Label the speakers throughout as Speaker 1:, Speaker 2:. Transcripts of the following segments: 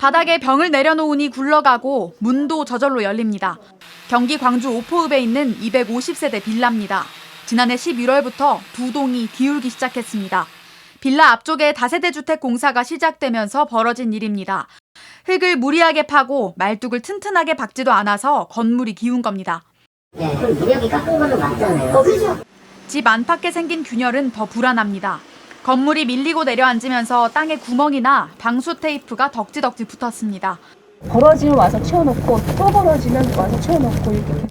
Speaker 1: 바닥에 병을 내려놓으니 굴러가고 문도 저절로 열립니다. 경기 광주 오포읍에 있는 250세대 빌라입니다. 지난해 11월부터 두 동이 기울기 시작했습니다. 빌라 앞쪽에 다세대 주택 공사가 시작되면서 벌어진 일입니다. 흙을 무리하게 파고 말뚝을 튼튼하게 박지도 않아서 건물이 기운 겁니다.
Speaker 2: 네, 그럼 깎은 거는 맞잖아요. 어, 그죠?
Speaker 1: 집 안팎에 생긴 균열은 더 불안합니다. 건물이 밀리고 내려앉으면서 땅에 구멍이나 방수 테이프가 덕지덕지 붙었습니다.
Speaker 3: 벌어지면 와서 치워놓고 또 벌어지면 와서 치워놓고 이렇게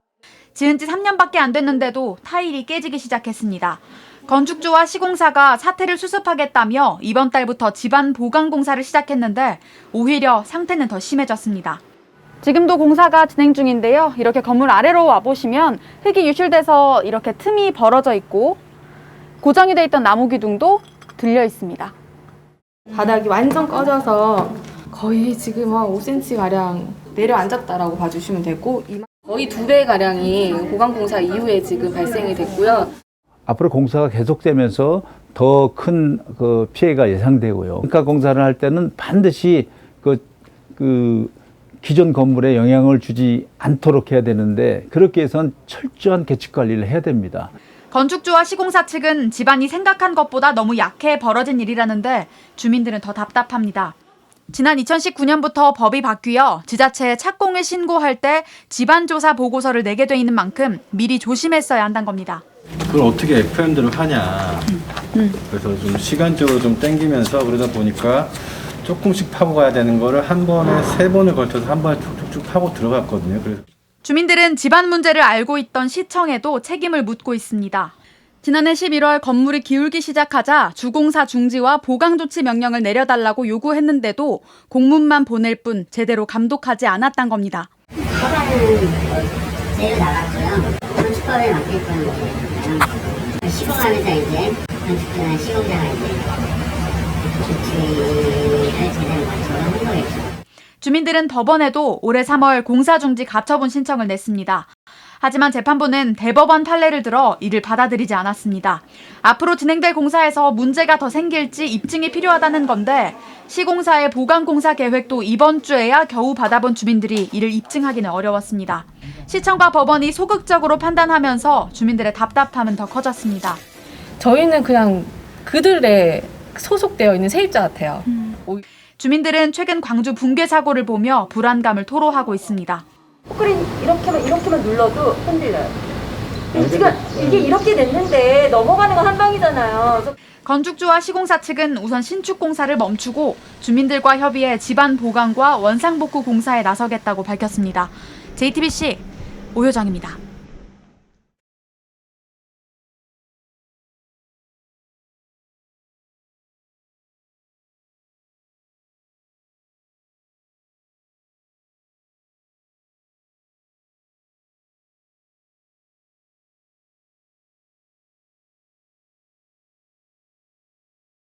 Speaker 1: 지은 지 3년밖에 안 됐는데도 타일이 깨지기 시작했습니다. 건축주와 시공사가 사태를 수습하겠다며 이번 달부터 집안 보강 공사를 시작했는데 오히려 상태는 더 심해졌습니다. 지금도 공사가 진행 중인데요. 이렇게 건물 아래로 와보시면 흙이 유실돼서 이렇게 틈이 벌어져 있고 고정이 돼 있던 나무 기둥도 들려 있습니다.
Speaker 3: 바닥이 완전 꺼져서 거의 지금 한 5cm 가량 내려앉았다라고 봐주시면 되고 거의 두 배 가량이 보강 공사 이후에 지금 발생이 됐고요.
Speaker 4: 앞으로 공사가 계속되면서 더 큰 그 피해가 예상되고요. 그러니까 공사를 할 때는 반드시 그, 그 기존 건물에 영향을 주지 않도록 해야 되는데 그렇게 해선 철저한 개축 관리를 해야 됩니다.
Speaker 1: 건축주와 시공사 측은 집안이 생각한 것보다 너무 약해 벌어진 일이라는데 주민들은 더 답답합니다. 지난 2019년부터 법이 바뀌어 지자체에 착공을 신고할 때 집안조사 보고서를 내게 돼 있는 만큼 미리 조심했어야 한다는 겁니다.
Speaker 5: 그걸 어떻게 FM들을 하냐. 그래서 좀 시간적으로 좀 땡기면서 그러다 보니까 조금씩 파고 가야 되는 거를 한 번에 세 번을 걸쳐서 한 번에 쭉쭉쭉 파고 들어갔거든요. 그래서
Speaker 1: 주민들은 집안 문제를 알고 있던 시청에도 책임을 묻고 있습니다. 지난해 11월 건물이 기울기 시작하자 주공사 중지와 보강 조치 명령을 내려달라고 요구했는데도 공문만 보낼 뿐 제대로 감독하지 않았단 겁니다.
Speaker 2: 허가는 제일 나갔고요. 건축법에 맡길 거예요. 시공하면서 이제 시공자가 이제 조치를 제대로 맞춰서 한 거겠죠.
Speaker 1: 주민들은 법원에도 올해 3월 공사 중지 가처분 신청을 냈습니다. 하지만 재판부는 대법원 판례를 들어 이를 받아들이지 않았습니다. 앞으로 진행될 공사에서 문제가 더 생길지 입증이 필요하다는 건데 시공사의 보강 공사 계획도 이번 주에야 겨우 받아본 주민들이 이를 입증하기는 어려웠습니다. 시청과 법원이 소극적으로 판단하면서 주민들의 답답함은 더 커졌습니다.
Speaker 3: 저희는 그냥 그들의 소속되어 있는 세입자 같아요.
Speaker 1: 주민들은 최근 광주 붕괴 사고를 보며 불안감을 토로하고 있습니다.
Speaker 6: 스크린 이렇게만 이렇게만 눌러도 흔들려요. 지금 이게 이렇게 됐는데 넘어가는 건 한 방이잖아요.
Speaker 1: 건축주와 시공사 측은 우선 신축 공사를 멈추고 주민들과 협의해 집안 보강과 원상 복구 공사에 나서겠다고 밝혔습니다. JTBC 오효정입니다.